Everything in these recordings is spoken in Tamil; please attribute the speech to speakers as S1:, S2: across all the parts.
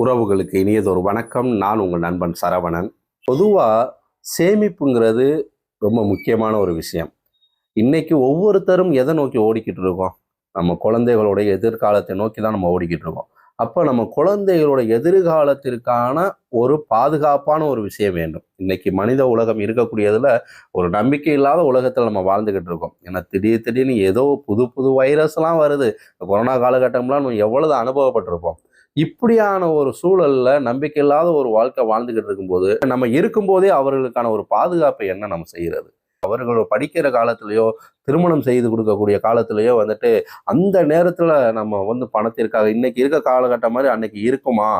S1: உறவுகளுக்கு இனியதொரு வணக்கம். நான் உங்கள் நண்பன் சரவணன். பொதுவாக சேமிப்புங்கிறது ரொம்ப முக்கியமான ஒரு விஷயம். இன்றைக்கி ஒவ்வொருத்தரும் எதை நோக்கி ஓடிக்கிட்டு இருக்கோம்? நம்ம குழந்தைகளுடைய எதிர்காலத்தை நோக்கி தான் நம்ம ஓடிக்கிட்டு இருக்கோம். அப்போ நம்ம குழந்தைகளோட எதிர்காலத்திற்கான ஒரு பாதுகாப்பான ஒரு விஷயம் வேண்டும். இன்னைக்கு மனித உலகம் இருக்கக்கூடியதில் ஒரு நம்பிக்கை இல்லாத உலகத்தில் நம்ம வாழ்ந்துக்கிட்டு இருக்கோம். ஏன்னா திடீர் திடீர்னு ஏதோ புது புது வைரஸ்லாம் வருது. கொரோனா காலகட்டம்லாம் நம்ம எவ்வளவு அனுபவப்பட்டிருப்போம். இப்படியான ஒரு சூழல்ல நம்பிக்கையில்லாத ஒரு வாழ்க்கை வாழ்ந்துகிட்டு இருக்கும்போது நம்ம இருக்கும்போதே அவர்களுக்கான ஒரு பாதுகாப்பை என்ன நம்ம செய்கிறது அவர்கள் படிக்கிற காலத்திலயோ திருமணம் செய்து கொடுக்கக்கூடிய காலத்திலையோ வந்துட்டு அந்த நேரத்தில் நம்ம வந்து பணத்திற்காக இன்னைக்கு இருக்க காலகட்டம் மாதிரி அன்னைக்கு இருக்குமா?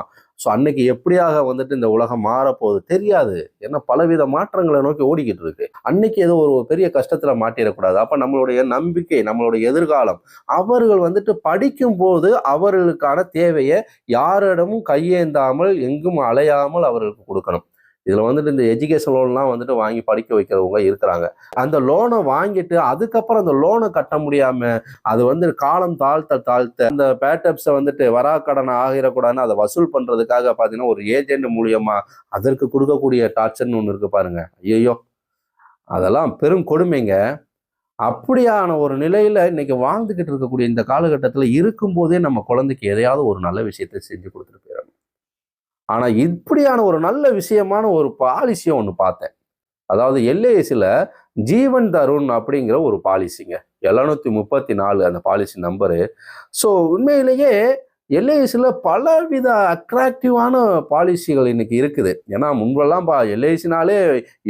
S1: ஸோ அன்னைக்கு எப்படியாக வந்துட்டு இந்த உலகம் மாறப்போகுது தெரியாது. ஏன்னா பலவித மாற்றங்களை நோக்கி ஓடிக்கிட்டு இருக்கு. அன்னைக்கு ஏதோ ஒரு பெரிய கஷ்டத்தில் மாட்டிடக்கூடாது. அப்போ நம்மளுடைய நம்பிக்கை நம்மளுடைய எதிர்காலம் அவர்கள் வந்துட்டு படிக்கும் போது அவர்களுக்கான தேவையை யாரிடமும் கையேந்தாமல் எங்கும் அலையாமல் அவர்களுக்கு கொடுக்கணும். இதில் வந்துட்டு இந்த எஜுகேஷன் லோன்லாம் வந்துட்டு வாங்கி படிக்க வைக்கிறவங்க இருக்கிறாங்க. அந்த லோனை வாங்கிட்டு அதுக்கப்புறம் அந்த லோனை கட்ட முடியாமல் அது வந்து காலம் தாழ்த்த தாழ்த்த அந்த பேட்டப்ஸை வந்துட்டு வரா கடன் ஆகிடக்கூடாதுன்னு அதை வசூல் பண்ணுறதுக்காக பார்த்தீங்கன்னா ஒரு ஏஜென்ட் மூலியமாக அதற்கு கொடுக்கக்கூடிய டார்ச்சர்னு ஒன்று இருக்கு பாருங்க. ஐயோ அதெல்லாம் பெரும் கொடுமைங்க. அப்படியான ஒரு நிலையில இன்னைக்கு வாழ்ந்துகிட்டு இருக்கக்கூடிய இந்த காலகட்டத்தில் இருக்கும்போதே நம்ம குழந்தைக்கு எதையாவது ஒரு நல்ல விஷயத்தை செஞ்சு கொடுத்துட்டு போயிடணும். ஆனா இப்படியான ஒரு நல்ல விஷயமான ஒரு பாலிசியை ஒன்று பார்த்தேன். அதாவது எல்ஐசியில் ஜீவன் தருண் அப்படிங்கிற ஒரு பாலிசிங்க எழுநூத்தி முப்பத்தி நாலு அந்த பாலிசி நம்பரு ஸோ உண்மையிலேயே எல்ஐசியில் பலவித அட்ராக்டிவான பாலிசிகள் இன்னைக்கு இருக்குது. ஏன்னா முன்பெல்லாம் பா எல்ஐசினாலே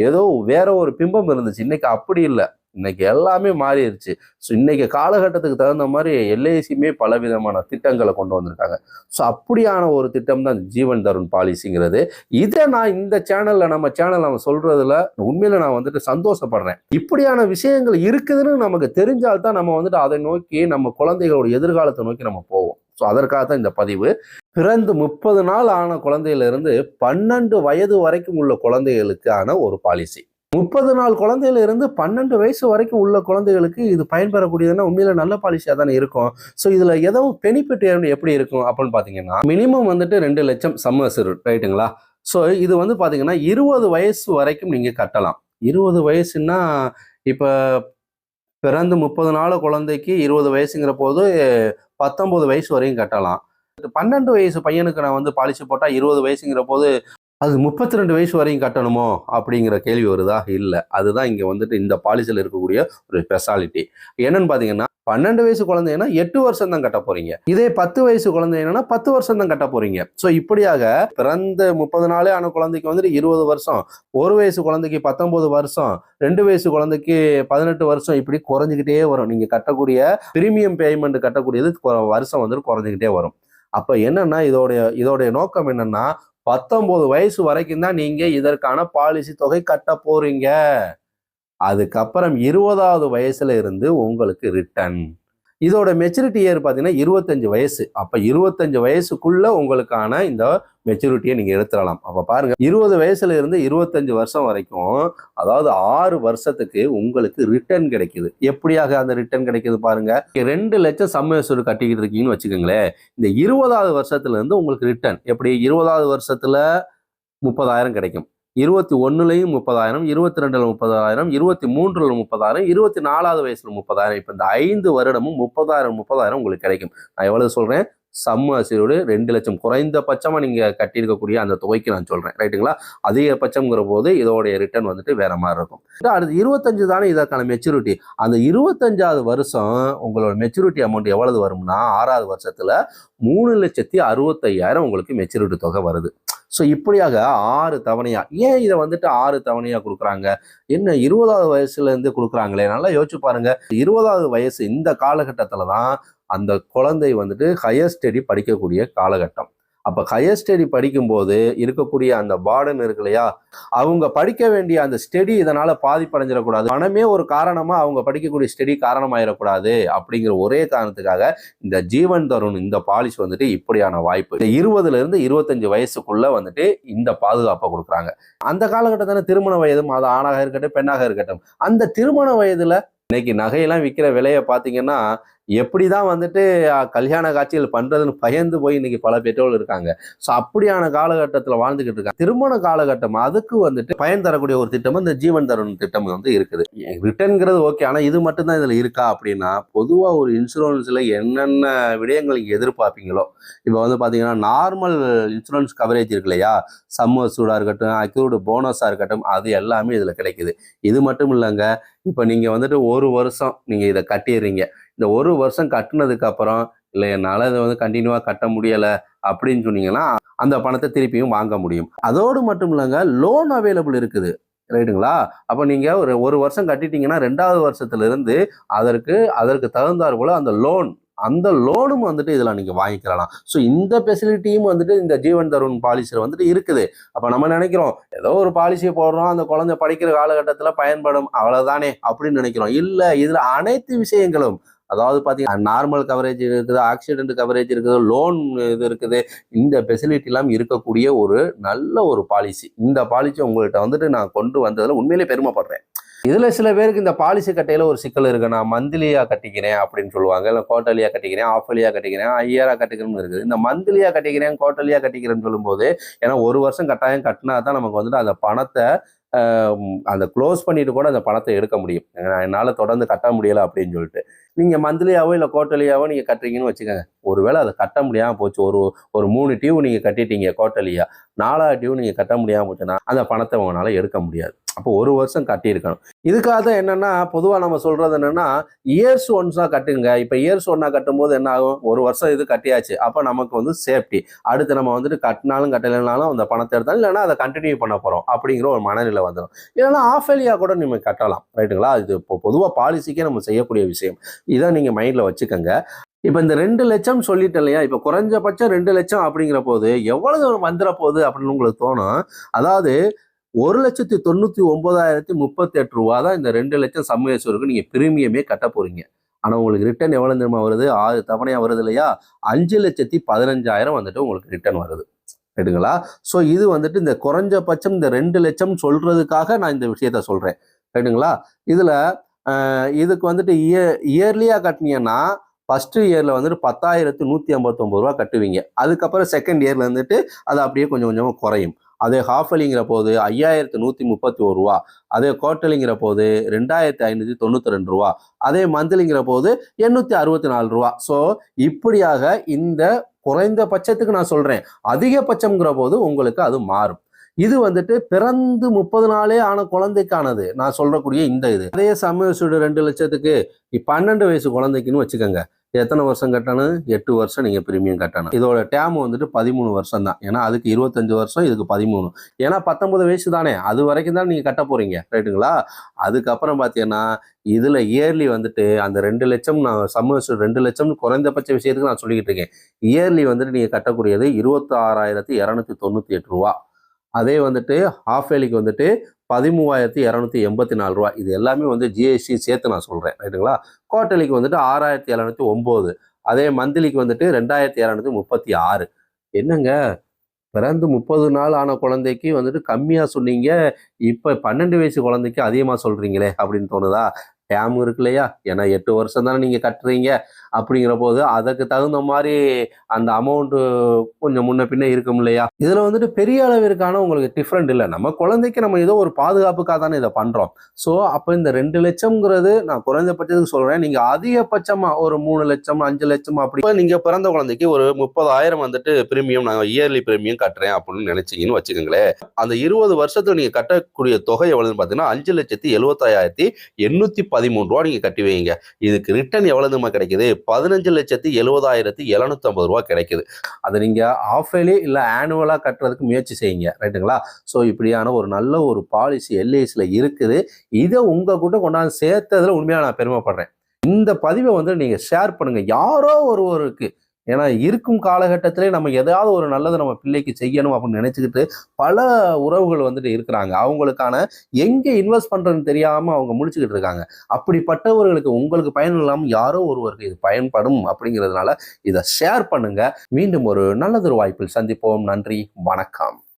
S1: ஏதோ வேற ஒரு பிம்பம் இருந்துச்சு. இன்னைக்கு அப்படி இல்லை. இன்னைக்கு எல்லாமே மாறிடுச்சு. ஸோ இன்னைக்கு காலகட்டத்துக்கு தகுந்த மாதிரி எல்ஐசியுமே பல விதமான திட்டங்களை கொண்டு வந்திருக்காங்க. ஸோ அப்படியான ஒரு திட்டம் தான் ஜீவன் தருண் பாலிசிங்கிறது. இதை நான் இந்த சேனலில் நம்ம சேனல் நம்ம சொல்றதுல உண்மையில நான் வந்துட்டு சந்தோஷப்படுறேன். இப்படியான விஷயங்கள் இருக்குதுன்னு நமக்கு தெரிஞ்சால்தான் நம்ம வந்துட்டு அதை நோக்கி நம்ம குழந்தைகளோட எதிர்காலத்தை நோக்கி நம்ம போவோம். ஸோ அதற்காக தான் இந்த பதிவு. பிறந்து முப்பது நாள் ஆன குழந்தையிலிருந்து பன்னெண்டு வயது வரைக்கும் உள்ள குழந்தைகளுக்கான ஒரு பாலிசி. முப்பது நாள் குழந்தையில இருந்து பன்னெண்டு வயசு வரைக்கும் உள்ள குழந்தைகளுக்கு இது பயன்பெறக்கூடியதுன்னா உண்மையில நல்ல பாலிசியாக தானே இருக்கும். ஸோ இதுல எதுவும் பெனிஃபிட் எப்படி இருக்கும் அப்படின்னு பார்த்தீங்கன்னா மினிமம் வந்துட்டு ரெண்டு லட்சம் சம்மர்சர் ரைட்டுங்களா ஸோ இது வந்து பார்த்தீங்கன்னா இருபது வயசு வரைக்கும் நீங்க கட்டலாம். இருபது வயசுன்னா இப்போ பிறந்து முப்பது நாள் குழந்தைக்கு இருபது வயசுங்கிற போது பத்தொன்பது வயசு வரையும் கட்டலாம். பன்னெண்டு வயசு பையனுக்கு நான் வந்து பாலிசி போட்டால் இருபது வயசுங்கிற போது அது முப்பத்தி ரெண்டு வயசு வரையும் கட்டணுமோ அப்படிங்கிற கேள்வி வருதா? இல்லை. அதுதான் இங்கே வந்துட்டு இந்த பாலிசியில் இருக்கக்கூடிய ஒரு ஸ்பெஷாலிட்டி என்னன்னு பார்த்தீங்கன்னா பன்னெண்டு வயசு குழந்தைன்னா எட்டு வருஷம் தான் கட்ட போறீங்க. இதே பத்து வயசு குழந்தை என்னன்னா பத்து வருஷம் தான் கட்ட போறீங்க. ஸோ இப்படியாக பிறந்த முப்பது நாளே ஆன குழந்தைக்கு வந்துட்டு இருபது வருஷம் ஒரு வயசு குழந்தைக்கு பத்தொன்பது வருஷம் ரெண்டு வயசு குழந்தைக்கு பதினெட்டு வருஷம் இப்படி குறைஞ்சிக்கிட்டே வரும். நீங்க கட்டக்கூடிய பிரீமியம் பேமெண்ட் கட்டக்கூடியது கொ- வருஷம் வந்துட்டு குறைஞ்சிக்கிட்டே வரும். அப்போ என்னன்னா இதோடைய இதோடைய நோக்கம் என்னன்னா பத்தொன்பது வயசு வரைக்கும் தான் நீங்க இதற்கான பாலிசி தொகை கட்ட போறீங்க. அதுக்கப்புறம் இருபதாவது வயசுல இருந்து உங்களுக்கு ரிட்டர்ன் இதோட மெச்சூரிட்டி இயர் பார்த்தீங்கன்னா இருபத்தஞ்சு வயசு. அப்போ இருபத்தஞ்சு வயசுக்குள்ள உங்களுக்கான இந்த மெச்சூரிட்டியை நீங்கள் எடுத்துடலாம். அப்போ பாருங்கள் இருபது வயசுல இருந்து இருபத்தஞ்சு வருஷம் வரைக்கும் அதாவது ஆறு வருஷத்துக்கு உங்களுக்கு ரிட்டர்ன் கிடைக்குது. எப்படியாக அந்த ரிட்டர்ன் கிடைக்குது பாருங்க. ரெண்டு லட்சம் சம்மேசூர் கட்டிக்கிட்டு இருக்கீங்கன்னு வச்சுக்கோங்களேன். இந்த இருபதாவது வருஷத்துலேருந்து உங்களுக்கு ரிட்டர்ன் எப்படி? இருபதாவது வருஷத்தில் முப்பதாயிரம் கிடைக்கும். இருபத்தி ஒன்றுலையும் முப்பதாயிரம் இருபத்தி ரெண்டுல முப்பதாயிரம் இருபத்தி மூன்றுல முப்பதாயிரம் இருபத்தி நாலாவது வயசுல முப்பதாயிரம். இப்போ இந்த ஐந்து வருடமும் முப்பதாயிரம் முப்பதாயிரம் உங்களுக்கு கிடைக்கும். நான் எவ்வளவு சொல்றேன்? சம்ம அசிரோடு ரெண்டு லட்சம். குறைந்தபட்சமாக நீங்கள் கட்டியிருக்கக்கூடிய அந்த தொகைக்கு நான் சொல்கிறேன் ரைட்டுங்களா? அதிகபட்சம்ங்கிற போது இதோடைய ரிட்டர்ன் வந்துட்டு வேற மாதிரி இருக்கும். அடுத்து இருபத்தஞ்சு தானே இதற்கான மெச்சூரிட்டி அந்த இருபத்தஞ்சாவது வருஷம் உங்களோட மெச்சூரிட்டி அமௌண்ட் எவ்வளவு வரும்னா ஆறாவது வருஷத்தில் மூணு லட்சத்தி அறுபத்தையாயிரம் உங்களுக்கு மெச்சூரிட்டி தொகை வருது. ஸோ இப்படியாக ஆறு தவணையா ஏன் இதை வந்துட்டு ஆறு தவணையா கொடுக்குறாங்க? என்ன இருபதாவது வயசுல இருந்து கொடுக்குறாங்களே? நல்லா யோசிச்சு பாருங்க. இருபதாவது வயசு இந்த காலகட்டத்தில் தான் அந்த குழந்தை வந்துட்டு ஹையர் ஸ்டடி படிக்கக்கூடிய காலகட்டம். அப்போ ஹையர் ஸ்டடி படிக்கும்போது இருக்கக்கூடிய அந்த பாடன் இருக்கு இல்லையா அவங்க படிக்க வேண்டிய அந்த ஸ்டடி இதனால் பாதிப்படைஞ்சிடக்கூடாது. பணமே ஒரு காரணமா அவங்க படிக்கக்கூடிய ஸ்டடி காரணமாயிடக்கூடாது அப்படிங்கிற ஒரே காரணத்துக்காக இந்த ஜீவன் தருண் இந்த பாலிசி வந்துட்டு இப்படியான வாய்ப்பு. இந்த இருபதுல இருந்து இருபத்தஞ்சு வயசுக்குள்ள வந்துட்டு இந்த பாதுகாப்பை கொடுக்குறாங்க. அந்த காலகட்டத்தில் திருமண வயதும் அது ஆணாக இருக்கட்டும் பெண்ணாக இருக்கட்டும் அந்த திருமண வயதில் இன்னைக்கு நகையெல்லாம் விற்கிற விலையை பார்த்தீங்கன்னா எப்படி தான் வந்துட்டு கல்யாண காட்சிகள் பண்ணுறதுன்னு பயந்து போய் இன்னைக்கு பல பெற்றோர்கள் இருக்காங்க. ஸோ அப்படியான காலகட்டத்தில் வாழ்ந்துக்கிட்டு இருக்காங்க. திருமண காலகட்டம் அதுக்கு வந்துட்டு பயன் தரக்கூடிய ஒரு திட்டம் இந்த ஜீவன் தருண் திட்டம் வந்து இருக்குது. ரிட்டர்ன்ங்கிறது ஓகே ஆனால் இது மட்டும்தான் இதில் இருக்கா அப்படின்னா பொதுவாக ஒரு இன்சூரன்ஸில் என்னென்ன விடயங்கள் எதிர்பார்ப்பீங்களோ இப்போ வந்து பார்த்தீங்கன்னா நார்மல் இன்சூரன்ஸ் கவரேஜ் இருக்கு இல்லையா? சம்மர் சூடாக இருக்கட்டும் அக்யூர்டு போனஸாக இருக்கட்டும் அது எல்லாமே இதில் கிடைக்குது. இது மட்டும் இல்லைங்க இப்போ நீங்கள் வந்துட்டு ஒரு வருஷம் நீங்கள் இதை கட்டிடுறீங்க. இந்த ஒரு வருஷம் கட்டினதுக்கு அப்புறம் இல்லை என்னால் இதை வந்து கண்டினியூவாக கட்ட முடியலை அப்படின்னு சொன்னீங்கன்னா அந்த பணத்தை திருப்பியும் வாங்க முடியும். அதோடு மட்டும் இல்லைங்க லோன் அவைலபிள் இருக்குது. ரைட்டுங்களா? அப்போ நீங்கள் ஒரு ஒரு வருஷம் கட்டிட்டீங்கன்னா ரெண்டாவது வருஷத்துல இருந்து அதற்கு அதற்கு தகுந்தாற் போல் அந்த லோன் அந்த லோனும் வந்துட்டு இதில் நீங்கள் வாங்கிக்கலாம். ஸோ இந்த ஃபெசிலிட்டியும் வந்துட்டு இந்த ஜீவன் தருண் பாலிசியில் வந்துட்டு இருக்குது. அப்போ நம்ம நினைக்கிறோம் ஏதோ ஒரு பாலிசியை போடுறோம் அந்த குழந்தை படிக்கிற காலகட்டத்தில் பயன்படும் அவ்வளோதானே அப்படின்னு நினைக்கிறோம். இல்லை இதில் அனைத்து விஷயங்களும் அதாவது பார்த்தீங்கன்னா நார்மல் கவரேஜ் இருக்குது ஆக்சிடென்ட் கவரேஜ் இருக்குது லோன் இது இருக்குது. இந்த ஃபெசிலிட்டிலாம் இருக்கக்கூடிய ஒரு நல்ல ஒரு பாலிசி இந்த பாலிசி உங்கள்கிட்ட வந்துட்டு நான் கொண்டு வந்ததில் உண்மையிலே பெருமைப்படுறேன். இதில் சில பேருக்கு இந்த பாலிசி கட்டையில் ஒரு சிக்கல் இருக்கு. நான் மந்த்லியாக கட்டிக்கிறேன் அப்படின்னு சொல்லுவாங்க. இல்லை குவார்டர்லியா கட்டிக்கிறேன் ஆஃபர்லியாக கட்டிக்கிறேன் ஐயராக கட்டிக்கிறேன்னு இருக்குது. இந்த மந்த்லியா கட்டிக்கிறேன் குவார்டர்லியா கட்டிக்கிறேன்னு சொல்லும்போது ஏன்னா ஒரு வருஷம் கட்டாயம் கட்டினா தான் நமக்கு வந்துட்டு அந்த பணத்தை அந்த க்ளோஸ் பண்ணிட்டு கூட அந்த பணத்தை எடுக்க முடியும். என்னால் தொடர்ந்து கட்ட முடியலை அப்படின்னு சொல்லிட்டு. நீங்கள் மந்த்லியாவோ இல்லை குவார்ட்டர்லியாவோ நீங்கள் கட்டுறீங்கன்னு வச்சுக்கோங்க. ஒருவேளை அதை கட்ட முடியாமல் போச்சு ஒரு ஒரு மூணு டியூ நீங்கள் கட்டிட்டீங்க குவார்ட்டர்லியாக நாலாவது டியூ நீங்கள் கட்ட முடியாமல் போச்சுன்னா அந்த பணத்தை உங்களால் எடுக்க முடியாது. அப்போ ஒரு வருஷம் கட்டியிருக்கணும். இதுக்காக தான் என்னன்னா பொதுவாக நம்ம சொல்றது என்னன்னா இயர்ஸ் ஒன்ஸாக கட்டுங்க. இப்போ இயர்ஸ் ஒன்னாக கட்டும்போது என்ன ஆகும்? ஒரு வருஷம் இது கட்டியாச்சு. அப்போ நமக்கு வந்து சேஃப்டி அடுத்து நம்ம வந்துட்டு கட்டினாலும் கட்டலைனாலும் அந்த பணத்தை எடுத்தாலும் இல்லைன்னா அதை கண்டினியூ பண்ண போகிறோம் அப்படிங்கிற ஒரு மனநிலை வந்துடும் இல்லைன்னா ஆஃபேலியா கூட நீங்க கட்டலாம். ரைட்டுங்களா இது இப்போ பொதுவாக பாலிசிக்கே நம்ம செய்யக்கூடிய விஷயம். இதை நீங்கள் மைண்டில் வச்சுக்கோங்க. இப்போ இந்த ரெண்டு லட்சம் சொல்லிட்டேன் இல்லையா? இப்போ குறைஞ்சபட்சம் ரெண்டு லட்சம் அப்படிங்கிற போது எவ்வளவு வந்துட போகுது அப்படின்னு உங்களுக்கு தோணும்? அதாவது ஒரு லட்சத்தி தொண்ணூற்றி ஒன்பதாயிரத்தி முப்பத்தி எட்டு ரூபா தான் இந்த ரெண்டு லட்சம் சம்மேஸ்வருக்கு நீங்கள் பிரீமியமே கட்ட போறீங்க. ஆனால் உங்களுக்கு ரிட்டர்ன் எவ்வளோ தெரியுமா வருது? ஆறு தவணையாக வருது இல்லையா? அஞ்சு லட்சத்தி பதினஞ்சாயிரம் வந்துட்டு உங்களுக்கு ரிட்டர்ன் வருது. ரைட்டுங்களா ஸோ இது வந்துட்டு இந்த குறைஞ்சபட்சம் இந்த ரெண்டு லட்சம் சொல்றதுக்காக நான் இந்த விஷயத்த சொல்கிறேன் ரைட்டுங்களா இதில் இதுக்கு வந்துட்டு இயர் இயர்லியாக கட்டினீங்கன்னா ஃபர்ஸ்ட் இயரில் வந்துட்டு பத்தாயிரத்து நூற்றி ஐம்பத்தொம்பது ரூபா கட்டுவீங்க. அதுக்கப்புறம் செகண்ட் இயரில் வந்துட்டு அது அப்படியே கொஞ்சம் கொஞ்சமாக குறையும். அதே ஹாஃபலிங்கிற போது ஐயாயிரத்து நூற்றி முப்பத்தி ஒரு ரூபா. அதே கோட்டலிங்கிற போது ரெண்டாயிரத்தி ஐநூற்றி தொண்ணூற்றி ரெண்டு ரூபா. அதே மந்த்லிங்கிற போது எண்ணூற்றி அறுபத்தி நாலு ரூபா. ஸோ இப்படியாக இந்த குறைந்தபட்சத்துக்கு நான் சொல்கிறேன் அதிகபட்சம்ங்கிற போது உங்களுக்கு அது மாறும். இது வந்துட்டு பிறந்து முப்பது நாளே ஆன குழந்தைக்கானது. நான் சொல்றக்கூடிய இந்த இது. அதே சமயசூடு ரெண்டு லட்சத்துக்கு பன்னெண்டு வயசு குழந்தைக்குன்னு வச்சுக்கோங்க. எத்தனை வருஷம் கட்டணும் எட்டு வருஷம் நீங்கள் பிரீமியம் கட்டணும் இதோட டேம் வந்துட்டு பதிமூணு வருஷம் தான் ஏன்னா அதுக்கு இருபத்தஞ்சு வருஷம் இதுக்கு பதிமூணு. ஏன்னா பத்தொன்பது வயசு தானே. அது வரைக்கும் தான் நீங்கள் கட்ட போகிறீங்க ரைட்டுங்களா அதுக்கப்புறம் பார்த்தீங்கன்னா இதில் இயர்லி வந்துட்டு அந்த ரெண்டு லட்சம் நான் சம்மர் ரெண்டு லட்சம் குறைந்தபட்ச விஷயத்துக்கு நான் சொல்லிக்கிட்டு இருக்கேன். இயர்லி வந்துட்டு நீங்கள் கட்டக்கூடியது இருபத்தாறாயிரத்தி இரநூத்தி தொண்ணூற்றி எட்டு ரூபா. அதே வந்துட்டு ஹாஃப் ஏலிக்கு வந்துட்டு பதிமூவாயிரத்தி இரநூத்தி எண்பத்தி நாலு ரூபா இது எல்லாமே வந்து ஜிஎஸ்டி சேர்த்து நான் சொல்கிறேன் ரைட்டுங்களா? குவார்டர்லிக்கு வந்துட்டு ஆறாயிரத்தி இரநூத்தி ஒம்பது. அதே மந்த்லிக்கு வந்துட்டு ரெண்டாயிரத்தி இரநூத்தி முப்பத்தி ஆறு. என்னங்க? பிறந்து முப்பது நாள் ஆன குழந்தைக்கு வந்துட்டு கம்மியாக சொன்னீங்க. இப்போ பன்னெண்டு வயசு குழந்தைக்கு அதிகமாக சொல்கிறீங்களே அப்படின்னு தோணுதா? டேம் இருக்கு இல்லையா ஏன்னா எட்டு வருஷம் தானே நீங்கள் கட்டுறீங்க. அப்படிங்கிற போது அதுக்கு தகுந்த மாதிரி அந்த அமௌண்ட்டு கொஞ்சம் முன்ன பின்ன இருக்கும் இல்லையா? இதில் வந்துட்டு பெரிய அளவிற்கான உங்களுக்கு டிஃப்ரெண்ட் இல்லை. நம்ம குழந்தைக்கு நம்ம ஏதோ ஒரு பாதுகாப்புக்காக தானே இதை பண்ணுறோம் ஸோ அப்போ இந்த ரெண்டு லட்சம்ங்கிறது நான் குறைந்தபட்சத்துக்கு சொல்கிறேன் நீங்கள் அதிகபட்சமாக ஒரு மூணு லட்சம் அஞ்சு லட்சம் அப்படி நீங்கள் பிறந்த குழந்தைக்கு ஒரு முப்பதாயிரம் வந்துட்டு பிரீமியம் நாங்கள் இயர்லி பிரீமியம் கட்டுறேன் அப்படின்னு நினைச்சிங்கன்னு வச்சுக்கோங்களேன். அந்த இருபது வருஷத்துக்கு நீங்கள் கட்டக்கூடிய தொகை எவ்வளோன்னு பார்த்தீங்கன்னா அஞ்சு லட்சத்தி எழுபத்தாயிரத்தி எண்ணூற்றி பதிமூணு ரூபா நீங்கள் கட்டி வைங்க. இதுக்கு ரிட்டர்ன் எவ்வளவுமா கிடைக்குது? பதினஞ்சு லட்சத்தி எழுபதாயிரத்தி எழுநூற்றம்பது ரூபா கிடைக்குது. அதை நீங்கள் ஆஃப் இல்லை ஆனுவலாக கட்டுறதுக்கு முயற்சி செய்யுங்க. ரைட்டுங்களா ஸோ இப்படியான ஒரு நல்ல ஒரு பாலிசி எல்ஐசியில் இருக்குது. இதை உங்கள் கூட கொண்டாந்து சேர்த்ததில் உண்மையாக நான் பெருமைப்படுறேன். இந்த பதிவை வந்து நீங்கள் ஷேர் பண்ணுங்கள் யாரோ ஒருவருக்கு ஏன்னா இருக்கும் காலகட்டத்திலே நம்ம எதாவது ஒரு நல்லது நம்ம பிள்ளைக்கு செய்யணும் அப்படின்னு நினைச்சுக்கிட்டு பல உறவுகள் வந்துட்டு இருக்கிறாங்க. அவங்களுக்கான எங்கே இன்வெஸ்ட் பண்ணுறதுன்னு தெரியாமல் அவங்க முடிச்சுக்கிட்டு இருக்காங்க. அப்படிப்பட்டவர்களுக்கு உங்களுக்கு பயன் இல்லாமல் யாரோ ஒருவருக்கு இது பயன்படும் அப்படிங்கிறதுனால இதை ஷேர் பண்ணுங்கள் மீண்டும் ஒரு நல்லதொரு வாய்ப்பில் சந்திப்போம். நன்றி. வணக்கம்.